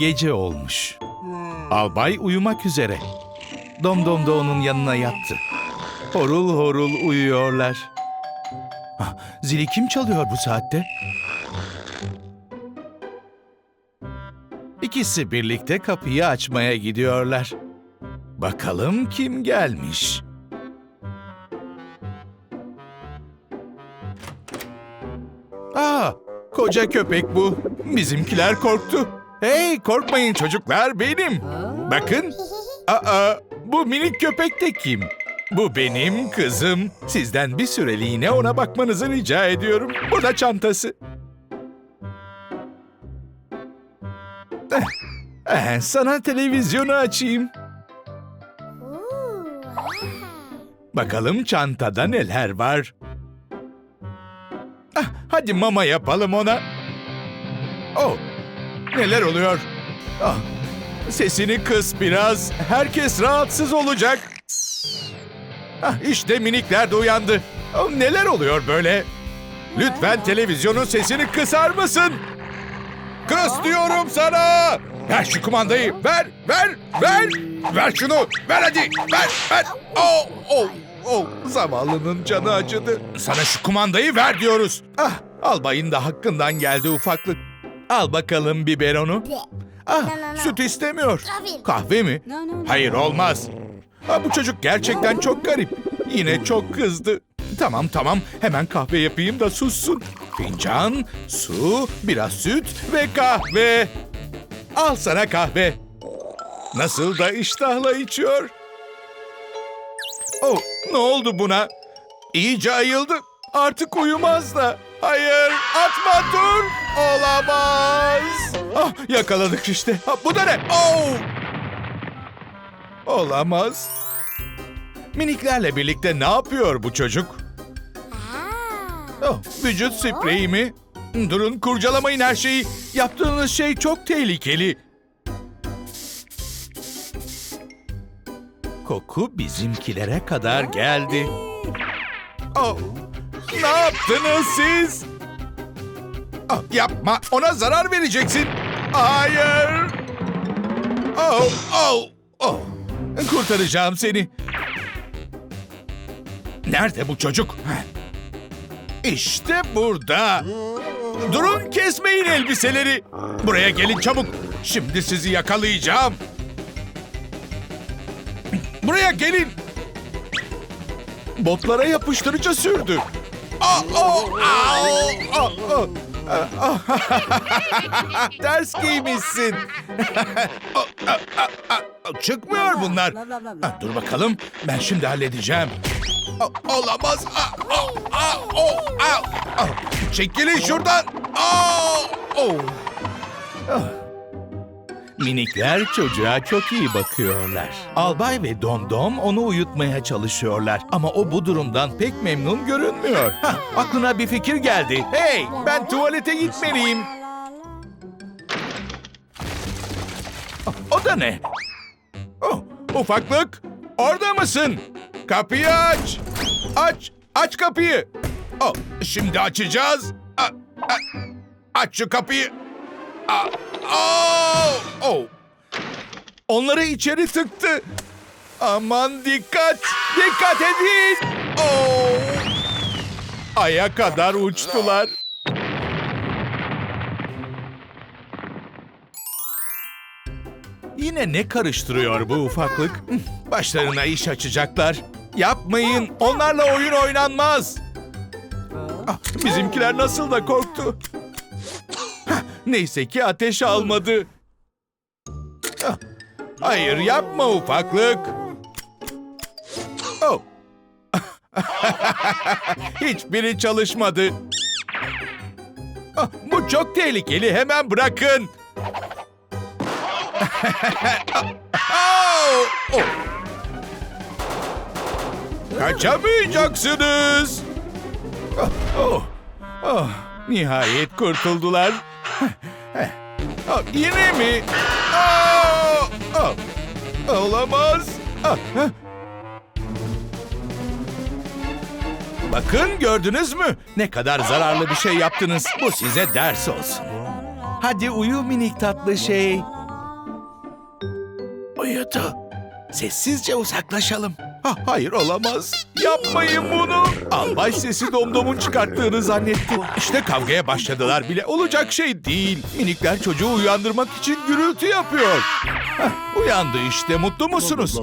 Gece olmuş. Albay uyumak üzere. Domdom da onun yanına yattı. Horul horul uyuyorlar. Ah, zili kim çalıyor bu saatte? İkisi birlikte kapıyı açmaya gidiyorlar. Bakalım kim gelmiş? Aa, koca köpek bu. Bizimkiler korktu. Hey, korkmayın çocuklar, benim. Bakın. Aa, bu minik köpek de kim? Bu benim kızım. Sizden bir süreliğine ona bakmanızı rica ediyorum. Bu da çantası. Eh, eh, sana televizyonu açayım. Bakalım çantada neler var. Ah, hadi mama yapalım ona. Oh, neler oluyor? Ah, sesini kıs biraz. Herkes rahatsız olacak. Ah, işte minikler de uyandı. Oh, neler oluyor böyle? Lütfen televizyonun sesini kısar mısın? Kıs diyorum sana. Ver şu kumandayı. Ver, ver, ver. Ver şunu. Ver hadi. Ver, ver. Oh, oh, oh. Zavallının canı acıdı. Sana şu kumandayı ver diyoruz. Ah, albayın da hakkından geldi ufaklık. Al bakalım biberonu. Ah, süt istemiyor. Kahve mi? Hayır olmaz. Ha, bu çocuk gerçekten çok garip. Yine çok kızdı. Tamam tamam hemen kahve yapayım da sussun. Fincan, su, biraz süt ve kahve. Al sana kahve. Nasıl da iştahla içiyor. Oh, ne oldu buna? İyice ayıldı. Artık uyumaz da. Hayır, atma dur. Olamaz. Ah, yakaladık işte. Ha, bu da ne? Oh! Olamaz. Miniklerle birlikte ne yapıyor bu çocuk? Oh, vücut spreyi mi? Durun kurcalamayın her şeyi. Yaptığınız şey çok tehlikeli. Koku bizimkilere kadar geldi. Oh, ne yaptınız siz? Ah, yapma, ona zarar vereceksin. Hayır. Oh, oh, oh. Kurtaracağım seni. Nerede bu çocuk? İşte burada. Durun kesmeyin elbiseleri. Buraya gelin çabuk. Şimdi sizi yakalayacağım. Buraya gelin. Botlara yapıştırıcı sürdü. Aa, aa, aa, aa, aa. Ters giymişsin. Aa, aa, aa, aa. Çıkmıyor bunlar. Ah, dur bakalım. Ben şimdi halledeceğim. Olamaz. Aa, aa, aa, o, aa, aa. Çekilin şuradan. Oh. Ah. Minikler çocuğa çok iyi bakıyorlar. Albay ve Domdom onu uyutmaya çalışıyorlar. Ama o bu durumdan pek memnun görünmüyor. Hah, aklına bir fikir geldi. Hey, ben tuvalete gitmeliyim. O da ne? Oh, ufaklık, orada mısın? Kapıyı aç. Aç, aç kapıyı. Oh, şimdi açacağız. A- a- aç şu kapıyı. A- oh, oh. Onları içeri tıktı. Aman dikkat, dikkat edin. Oh. Aya kadar uçtular. Yine ne karıştırıyor bu ufaklık? Başlarına iş açacaklar. Yapmayın, onlarla oyun oynanmaz. Ah, bizimkiler nasıl da korktu. Neyse ki ateş almadı. Ah, Hayır yapma ufaklık. Oh. Hiçbiri çalışmadı. Ah, Bu çok tehlikeli hemen bırakın. Oh! Kaçamayacaksınız. Oh, oh, oh, nihayet kurtuldular. Oh, yine mi? Oh, oh, olamaz. Bakın gördünüz mü? Ne kadar zararlı bir şey yaptınız. Bu size ders olsun. Hadi uyu minik tatlı şey. uyudu. Sessizce uzaklaşalım. Ha, hayır olamaz. Yapmayın bunu. Albay sesi domdomun çıkarttığını zannetti. İşte kavgaya başladılar bile. Olacak şey değil. Minikler çocuğu uyandırmak için gürültü yapıyor. Hah, uyandı işte. Mutlu musunuz?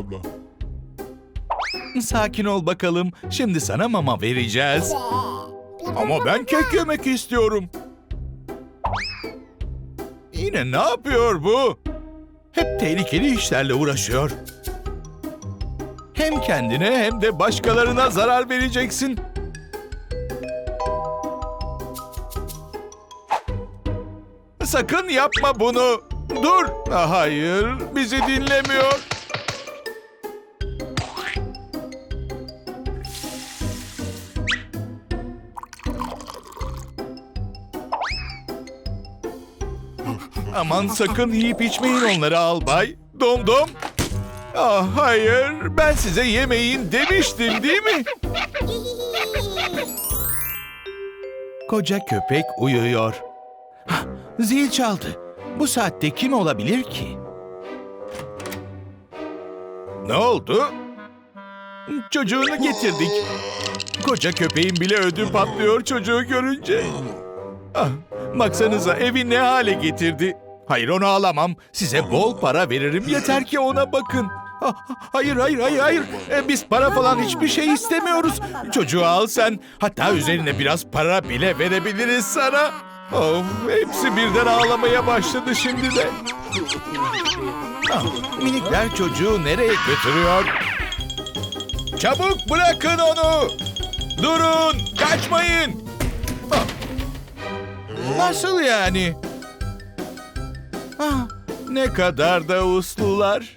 Sakin ol bakalım. Şimdi sana mama vereceğiz. Ama ben kek yemek istiyorum. Yine ne yapıyor bu? Hep tehlikeli işlerle uğraşıyor. Hem kendine hem de başkalarına zarar vereceksin. Sakın yapma bunu. Dur. Ah, Hayır, bizi dinlemiyor. Aman sakın yiyip içmeyin onları albay. Dom dom. Ah hayır, ben size yemeyin demiştim değil mi? Koca köpek uyuyor. Hah, zil çaldı. Bu saatte kim olabilir ki? Ne oldu? Çocuğunu getirdik. Koca köpeğin bile ödü patlıyor çocuğu görünce. Ah, baksanıza evi ne hale getirdi. Hayır onu alamam. Size bol para veririm yeter ki ona bakın. Ah, Hayır hayır hayır hayır. E, Biz para falan hiçbir şey istemiyoruz. Çocuğu al sen. Hatta üzerine biraz para bile verebiliriz sana. Of hepsi birden ağlamaya başladı şimdi de. Ah, minikler çocuğu nereye götürüyor? Çabuk bırakın onu. Durun kaçmayın. Ah, Nasıl yani? Ah, ne kadar da uslular.